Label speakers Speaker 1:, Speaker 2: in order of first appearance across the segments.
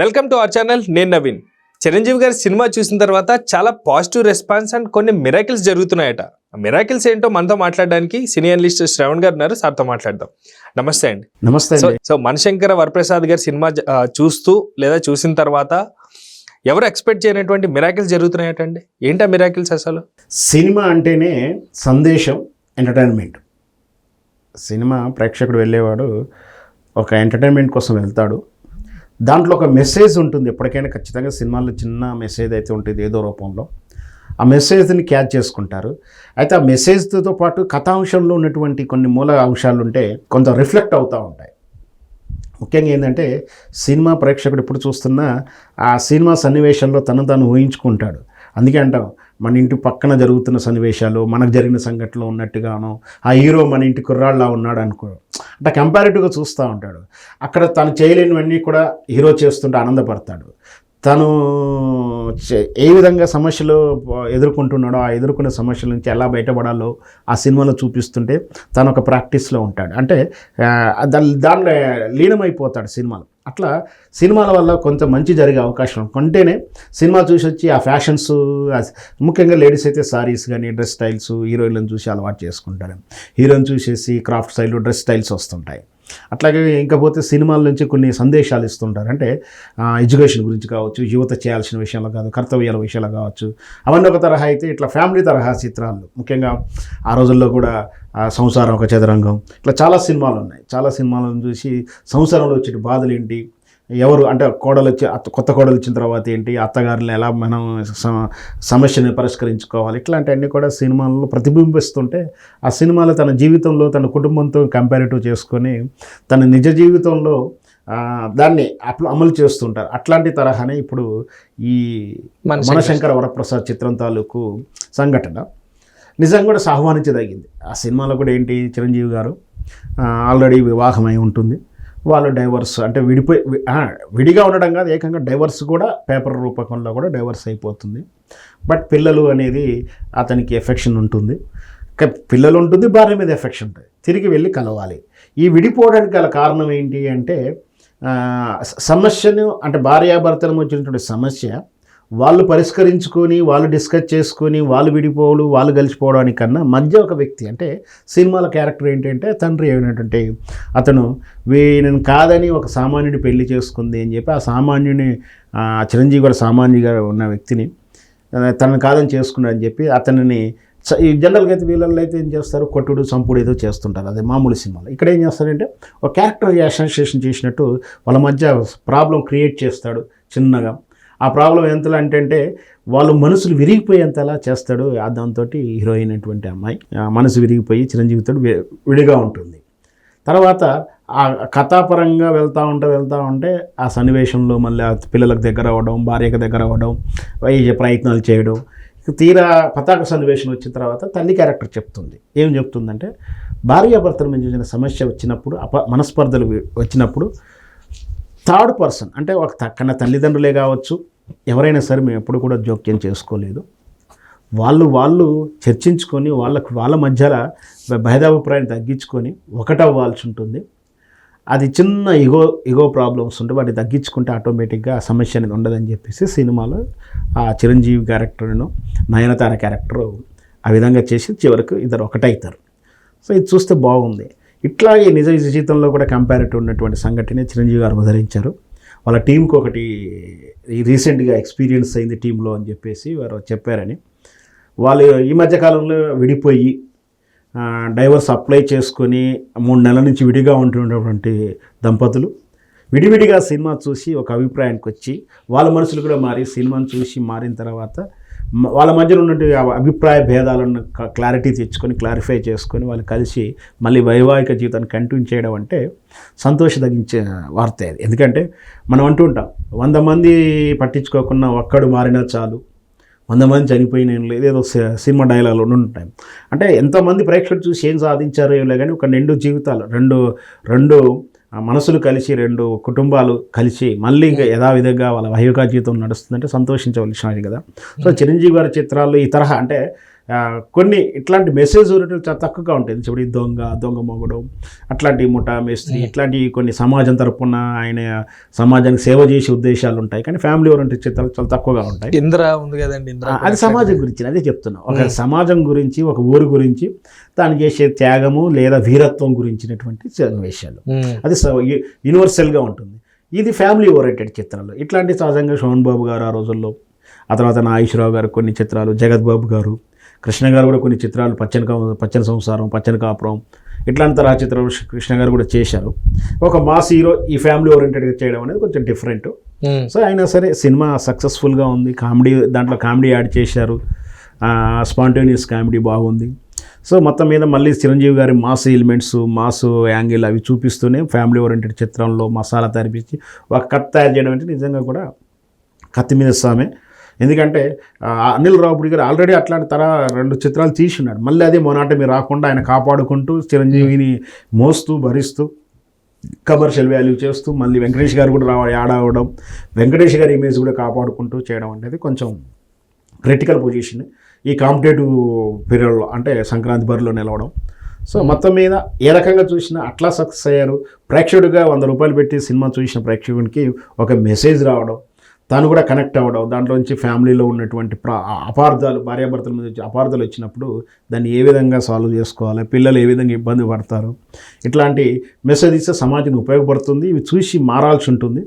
Speaker 1: Welcome to our channel నేను నవీన్. చిరంజీవి గారి cinema చూసిన తర్వాత చాలా పాజిటివ్ రెస్పాన్స్ అండ్ కొన్ని మిరాకిల్స్ జరుగుతున్నాయట. ఆ మిరాకిల్స్ ఏంటో మనతో మాట్లాడడానికి సినీ అనలిస్ట్ శ్రవణ్ గారు ఉన్నారు సార్తో మాట్లాడదాం. నమస్తే అండి.
Speaker 2: నమస్తే
Speaker 1: సో మణిశంకర వరప్రసాద్ గారి సినిమా చూస్తూ లేదా చూసిన తర్వాత ఎవరు ఎక్స్పెక్ట్ చేయనటువంటి మిరాకిల్స్ జరుగుతున్నాయటండి ఏంటా మిరాకిల్స్ అసలు?
Speaker 2: సినిమా అంటేనే సందేశం ఎంటర్టైన్మెంట్ సినిమా ప్రేక్షకుడు వెళ్ళేవాడు ఒక ఎంటర్టైన్మెంట్ కోసం వెళ్తాడు. దాంట్లో ఒక మెసేజ్ ఉంటుంది. ఎప్పటికైనా ఖచ్చితంగా సినిమాల్లో చిన్న మెసేజ్ అయితే ఉంటుంది ఏదో రూపంలో. ఆ మెసేజ్ని క్యాచ్ చేసుకుంటారు. అయితే ఆ మెసేజ్తో పాటు కథాంశంలో ఉన్నటువంటి కొన్ని మూల అంశాలు ఉంటే కొంత రిఫ్లెక్ట్ అవుతూ ఉంటాయి. ముఖ్యంగా ఏంటంటే సినిమా ప్రేక్షకుడు ఎప్పుడు చూస్తున్నా ఆ సినిమా సన్నివేశంలో తను తాను ఊహించుకుంటాడు. అందుకే అంటాం మన ఇంటి పక్కన జరుగుతున్న సన్నివేశాలు మనకు జరిగిన సంఘటనలు ఉన్నట్టుగాను ఆ హీరో మన ఇంటి కుర్రాళ్ళలా ఉన్నాడు అనుకో అంటే కంపారిటివ్గా చూస్తూ ఉంటాడు. అక్కడ తను చేయలేనివన్నీ కూడా హీరో చేస్తుంటే ఆనందపడతాడు. తను ఏ విధంగా సమస్యలు ఎదుర్కొంటున్నాడో ఆ ఎదుర్కొనే సమస్యల నుంచి ఎలా బయటపడాలో ఆ సినిమాలో చూపిస్తుంటే తను ఒక ప్రాక్టీస్లో ఉంటాడు. అంటే దాని దానిలో లీనమైపోతాడు సినిమాలో. అట్లా సినిమాల వల్ల కొంత మంచి జరిగే అవకాశం కొంటేనే సినిమా చూసి వచ్చి ఆ ఫ్యాషన్స్ ముఖ్యంగా లేడీస్ అయితే సారీస్ కానీ డ్రెస్ స్టైల్స్ హీరోయిన్లను చూసి అలవాటు చేసుకుంటారు. హీరోయిన్ చూసేసి క్రాఫ్ట్ స్టైల్ డ్రెస్ స్టైల్స్ వస్తుంటాయి. అట్లాగే ఇంకపోతే సినిమాల నుంచి కొన్ని సందేశాలు ఇస్తుంటారు. అంటే ఎడ్యుకేషన్ గురించి కావచ్చు యువత చేయాల్సిన విషయంలో కాదు కర్తవ్యాల విషయాలు కావచ్చు. అవన్నీ ఒక తరహా అయితే ఇట్లా ఫ్యామిలీ తరహా చిత్రాలు. ముఖ్యంగా ఆ రోజుల్లో కూడా సంసారం ఒక చదరంగం. ఇట్లా చాలా సినిమాలు ఉన్నాయి. చాలా సినిమాలను చూసి సంసారంలో వచ్చే బాధలు ఏంటి ఎవరు అంటే కోడలు వచ్చి అత్త కొత్త కోడలు వచ్చిన తర్వాత ఏంటి అత్తగారులు ఎలా మనం సమ- సమస్యని పరిష్కరించుకోవాలి ఇట్లాంటివన్నీ కూడా సినిమాల్లో ప్రతిబింబిస్తుంటే ఆ సినిమాలో తన జీవితంలో తన కుటుంబంతో కంపారిటివ్ చేసుకొని తన నిజ జీవితంలో దాన్ని అప్ల- అమలు చేస్తుంటారు. అట్లాంటి తరహానే ఇప్పుడు ఈ
Speaker 1: మనశంకర.
Speaker 2: మనశంకర వరప్రసాద్ చిత్రం తాలూకు సంఘటన నిజంగా కూడా ఆహ్వానించదగింది ఆ సినిమాలో కూడా ఏంటి చిరంజీవి గారు ఆల్రెడీ వివాహమై ఉంటుంది. వాళ్ళు డైవర్స్ అంటే విడిపోయి విడిగా ఉండడం కాదు ఏకంగా డైవర్స్ కూడా పేపర్ రూపకంలో కూడా డైవర్స్ అయిపోతుంది. బట్ పిల్లలు అనేది అతనికి ఎఫెక్షన్ ఉంటుంది. పిల్లలు ఉంటుంది భార్య మీద ఎఫెక్షన్ ఉంటుంది. తిరిగి వెళ్ళి కలవాలి. ఈ విడిపోవడానికి గల కారణం ఏంటి అంటే సమస్యను అంటే భార్యాభర్తల మధ్య ఉన్నటువంటి సమస్య వాళ్ళు పరిష్కరించుకొని వాళ్ళు డిస్కస్ చేసుకొని వాళ్ళు విడిపోవడం వాళ్ళు కలిసిపోవడానికన్నా మధ్య ఒక వ్యక్తి అంటే సినిమాల క్యారెక్టర్ ఏంటంటే తండ్రి అయినటువంటి అతను వీళ్ళని కాదని ఒక సామాన్యుడి పెళ్ళి చేసుకుంది అని చెప్పి ఆ సామాన్యుని చిరంజీవి గారు సామాన్యుగా ఉన్న వ్యక్తిని ఆ, తనను కాదని చేసుకున్నాడు అని చెప్పి అతనిని ఈ జనరల్గా అయితే వీళ్ళల్లో అయితే ఏం చేస్తారు? కొట్టుడు చంపుడు ఏదో చేస్తుంటారు. అదే మామూలు సినిమాలు. ఇక్కడ ఏం చేస్తారంటే ఒక క్యారెక్టర్ అసోసియేషన్ చేసినట్టు వాళ్ళ మధ్య ప్రాబ్లం క్రియేట్ చేస్తాడు చిన్నగా. ఆ ప్రాబ్లం ఎంతలా అంటే వాళ్ళు మనసులు విరిగిపోయేంతలా చేస్తాడు. ఆ దాంతో హీరోయిన్ అటువంటి అమ్మాయి ఆ మనసు విరిగిపోయి చిరంజీవితో విడిగా ఉంటుంది. తర్వాత ఆ కథాపరంగా వెళ్తూ ఉంటే వెళ్తూ ఉంటే ఆ సన్నివేశంలో మళ్ళీ ఆ పిల్లలకు దగ్గర అవ్వడం భార్యకు దగ్గర అవ్వడం ఈ ప్రయత్నాలు చేయడం తీరా పతాక సన్నివేశం వచ్చిన తర్వాత తల్లి క్యారెక్టర్ చెప్తుంది. ఏం చెప్తుందంటే భార్యాభర్తల మీద చూసిన సమస్య వచ్చినప్పుడు అప మనస్పర్ధలు వచ్చినప్పుడు థర్డ్ పర్సన్ అంటే ఒక త- కన్న తల్లిదండ్రులే కావచ్చు ఎవరైనా సరే మేము ఎప్పుడు కూడా జోక్యం చేసుకోలేదు. వాళ్ళు వాళ్ళు చర్చించుకొని వాళ్ళకు వాళ్ళ మధ్యలో భేదాభిప్రాయాన్ని తగ్గించుకొని ఒకటవ్వాల్సి ఉంటుంది అది చిన్న ఇగో ఇగో ప్రాబ్లమ్స్ ఉంటే వాటిని తగ్గించుకుంటే ఆటోమేటిక్గా ఆ సమస్య అనేది ఉండదని చెప్పేసి సినిమాలో ఆ చిరంజీవి క్యారెక్టర్ను నయనతార క్యారెక్టర్ ఆ విధంగా చేసి చివరకు ఇద్దరు ఒకటవుతారు సో ఇది చూస్తే బాగుంది. ఇట్లాగే నిజ జీవితంలో కూడా కంపారిటివ్ ఉన్నటువంటి సంఘటనే చిరంజీవి గారు ఉదరించారు వాళ్ళ టీంకి ఒకటి రీసెంట్గా ఎక్స్పీరియన్స్ అయింది టీంలో అని చెప్పేసి వారు చెప్పారని. వాళ్ళు ఈ మధ్యకాలంలో విడిపోయి డైవర్స్ అప్లై చేసుకొని మూడు నెలల నుంచి విడిగా ఉంటున్నటువంటి దంపతులు. విడివిడిగా సినిమా చూసి ఒక అభిప్రాయానికి వచ్చి వాళ్ళ మనసులు కూడా మారి సినిమాను చూసి మారిన తర్వాత వాళ్ళ మధ్యలో ఉన్నటువంటి అభిప్రాయ భేదాలను క్లారిటీ తెచ్చుకొని క్లారిఫై చేసుకొని వాళ్ళు కలిసి మళ్ళీ వైవాహిక జీవితాన్ని కంటిన్యూ చేయడం అంటే సంతోషదగించే వార్త అది ఎందుకంటే మనం అంటూ ఉంటాం వంద మంది పట్టించుకోకుండా ఒక్కడు మారినా చాలు వంద మంది చనిపోయిన ఏం లేదు ఏదో సి- సినిమా డైలాగులు ఉంటాయి అంటే ఎంతోమంది ప్రేక్షకులు చూసి ఏం సాధించారో ఏం లేదు కానీ ఒక రెండు జీవితాలు రెండు రెండు మనసులు కలిసి రెండు కుటుంబాలు కలిసి మళ్ళీ ఇంకా యథావిధంగా వాళ్ళ వైవిక జీవితం నడుస్తుందంటే సంతోషించవలసిన విషయం కదా. సో చిరంజీవి గారి చిత్రాల్లో ఈ తరహా అంటే కొన్ని ఇట్లాంటి మెసేజ్ ఓరియంటెడ్ చాలా తక్కువగా ఉంటాయి. ఇప్పుడు దొంగ దొంగ మొగడం అట్లాంటి ముఠా మేస్త్రి ఇట్లాంటి కొన్ని సమాజం తరపున ఆయన సమాజానికి సేవ చేసే ఉద్దేశాలు ఉంటాయి. కానీ ఫ్యామిలీ ఓరియంటెడ్ చిత్రాలు చాలా తక్కువగా ఉంటాయి.
Speaker 1: ఇంద్ర ఉంది కదండి
Speaker 2: అది సమాజం గురించి అదే చెప్తున్నా. ఒక సమాజం గురించి ఒక ఊరు గురించి తాను చేసే త్యాగము లేదా వీరత్వం గురించినటువంటి సన్నివేశాలు.
Speaker 1: ఉమ్,
Speaker 2: అది యూనివర్సల్గా ఉంటుంది. ఇది ఫ్యామిలీ ఓరియంటెడ్ చిత్రాలు. ఇట్లాంటి సహజంగా శోభన్ బాబు గారు ఆ రోజుల్లో ఆ తర్వాత నాగేశ్వరరావు గారు కొన్ని చిత్రాలు జగత్ బాబు గారు కృష్ణ గారు కూడా కొన్ని చిత్రాలు పచ్చని పచ్చని సంసారం పచ్చని కాపురం ఇట్లాంటి తరహా చిత్రాలు కృష్ణ గారు కూడా చేశారు. ఒక మాస్ హీరో ఈ ఫ్యామిలీ ఓరియంటెడ్గా చేయడం అనేది కొంచెం డిఫరెంట్
Speaker 1: ఉమ్,
Speaker 2: సో అయినా సరే సినిమా సక్సెస్ఫుల్గా ఉంది. కామెడీ దాంట్లో కామెడీ యాడ్ చేశారు. స్పాంటేనియస్ కామెడీ బాగుంది. సో మొత్తం మీద మళ్ళీ చిరంజీవి గారి మాస్ ఎలిమెంట్స్ మాస్ యాంగిల్ అవి చూపిస్తూనే ఫ్యామిలీ ఓరియంటెడ్ చిత్రంలో మసాలా తయారిపించి ఒక కథ తయారు చేయడం అంటే నిజంగా కూడా కత్తి మీద సామే. ఎందుకంటే అనిల్ రావుపూడి గారు ఆల్రెడీ అట్లాంటి తర రెండు చిత్రాలు తీసున్నాడు మళ్ళీ అదే మొనాటమి రాకుండా ఆయన కాపాడుకుంటూ చిరంజీవిని మోస్తూ భరిస్తూ కమర్షియల్ వాల్యూ చేస్తూ మళ్ళీ వెంకటేష్ గారు కూడా రావ యాడ్ అవ్వడం వెంకటేష్ గారి ఇమేజ్ కూడా కాపాడుకుంటూ చేయడం అనేది కొంచెం క్రిటికల్ పొజిషన్ ఈ కాంపిటేటివ్ పీరియడ్లో అంటే సంక్రాంతి బరిలో నిలవడం. సో మొత్తం మీద ఏ రకంగా చూసినా అట్లా సక్సెస్ అయ్యారు. ప్రేక్షకుడిగా వంద రూపాయలు పెట్టి సినిమా చూసిన ప్రేక్షకునికి ఒక మెసేజ్ రావడం. తాను కూడా కనెక్ట్ అవ్వడం దాంట్లోంచి ఫ్యామిలీలో ఉన్నటువంటి ప్ర అపార్థాలు భార్యాభర్తల మీద వచ్చే అపార్థాలు వచ్చినప్పుడు దాన్ని ఏ విధంగా సాల్వ్ చేసుకోవాలి పిల్లలు ఏ విధంగా ఇబ్బంది పడతారు ఇట్లాంటి మెసేజ్ ఇస్తే సమాజానికి ఉపయోగపడుతుంది ఇవి చూసి మారాల్సి ఉంటుంది.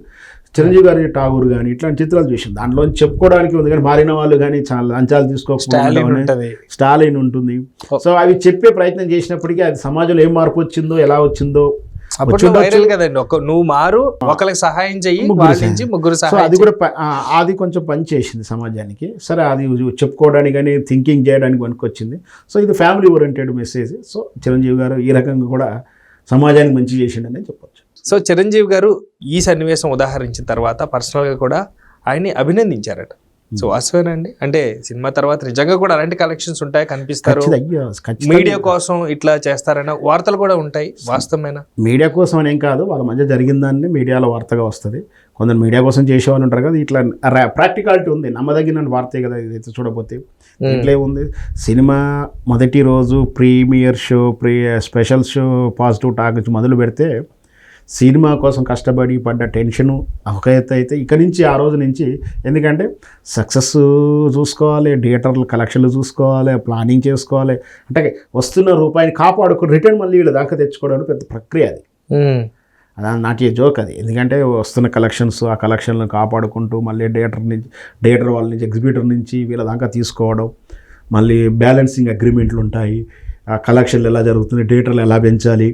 Speaker 2: చిరంజీవి గారి ఠాగూర్ కానీ ఇట్లాంటి చిత్రాలు చూసాం దాంట్లో చెప్పుకోవడానికి ఉంది కానీ మారిన వాళ్ళు కానీ చాలా లంచాలు
Speaker 1: ఉంటది.
Speaker 2: స్టాలిన్ ఉంటుంది. సో అవి చెప్పే ప్రయత్నం చేసినప్పటికీ అది సమాజంలో ఏం మార్పు వచ్చిందో ఎలా వచ్చిందో
Speaker 1: అప్పుడు
Speaker 2: వచ్చుండొచ్చు.
Speaker 1: వైరల్ కదండి. ఒక నువ్వు మారు ఒకరికి సహాయం చెయ్యి
Speaker 2: ముగ్గురు
Speaker 1: వాళ్ళ నుంచి ముగ్గురు
Speaker 2: సో
Speaker 1: సహాయం
Speaker 2: అది కూడా అది కొంచెం పని చేసింది సమాజానికి. సరే అది చెప్పుకోవడానికి కానీ థింకింగ్ చేయడానికి పనికొచ్చింది. సో ఇది family oriented message so Chiranjeevi garu ఈ రకంగా కూడా సమాజానికి మంచి చేసిండని చెప్పొచ్చు.
Speaker 1: సో చిరంజీవి గారు ఈ సన్నివేశం ఉదాహరించిన తర్వాత పర్సనల్గా కూడా ఆయన్ని అభినందించారట. సో వాస్తవేనండి అంటే సినిమా తర్వాత నిజంగా కూడా అలాంటి కలెక్షన్స్ ఉంటాయి? కనిపిస్తారు. మీడియా కోసం ఇట్లా చేస్తారన్న వార్తలు కూడా ఉంటాయి వాస్తవమైన?
Speaker 2: మీడియా కోసం అనేం కాదు వాళ్ళ మధ్య జరిగిన దాన్ని మీడియాలో వార్తగా వస్తుంది. కొందరు మీడియా కోసం చేసేవాళ్ళు ఉంటారు కదా ఇట్లా ప్రాక్టికాలిటీ ఉంది. నమ్మదగిన వార్తే కదా ఇదైతే చూడపోతే ఇట్లే ఉంది. సినిమా మొదటి రోజు premiere show pre special show positive talk మొదలు పెడితే సినిమా కోసం కష్టపడి పడ్డ టెన్షను ఒక ఎత్తు అయితే ఇక నుంచి ఆ రోజు నుంచి ఎందుకంటే సక్సెస్ చూసుకోవాలి థియేటర్లు కలెక్షన్లు చూసుకోవాలి ప్లానింగ్ చేసుకోవాలి. అంటే వస్తున్న రూపాయిని కాపాడుకుని రిటర్న్ మళ్ళీ వీళ్ళ దాకా తెచ్చుకోవడానికి పెద్ద ప్రక్రియ అది. నాటి జోక్ అది. ఎందుకంటే వస్తున్న కలెక్షన్స్ ఆ కలెక్షన్లను కాపాడుకుంటూ మళ్ళీ థియేటర్ నుంచి థియేటర్ వాళ్ళ నుంచి ఎగ్జిబిటర్ నుంచి వీళ్ళ దాకా తీసుకోవడం. మళ్ళీ బ్యాలెన్సింగ్ అగ్రిమెంట్లు ఉంటాయి. ఆ కలెక్షన్లు ఎలా జరుగుతుంది థియేటర్లు ఎలా పెంచాలి.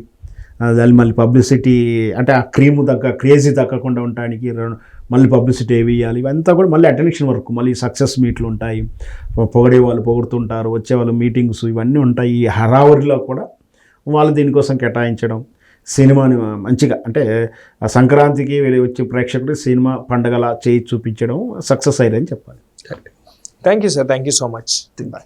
Speaker 2: దాన్ని మళ్ళీ పబ్లిసిటీ అంటే ఆ క్రీమ్ తగ్గ క్రేజీ తగ్గకుండా ఉండడానికి మళ్ళీ పబ్లిసిటీ ఏవి ఇవ్వాలి ఇవంతా కూడా మళ్ళీ అటెన్షన్ వరకు మళ్ళీ సక్సెస్ మీట్లు ఉంటాయి. పొగడే వాళ్ళు పొగుడుతుంటారు వచ్చే వాళ్ళు మీటింగ్స్ ఇవన్నీ ఉంటాయి. ఈ హరావరిలో కూడా వాళ్ళు దీనికోసం కేటాయించడం. సినిమాని మంచిగా అంటే ఆ సంక్రాంతికి వెళ్ళి వచ్చే ప్రేక్షకుడు సినిమా పండగలా చేయి చూపించడం సక్సెస్ అయ్యారని చెప్పాలి.
Speaker 1: Thank you sir thank you so much bye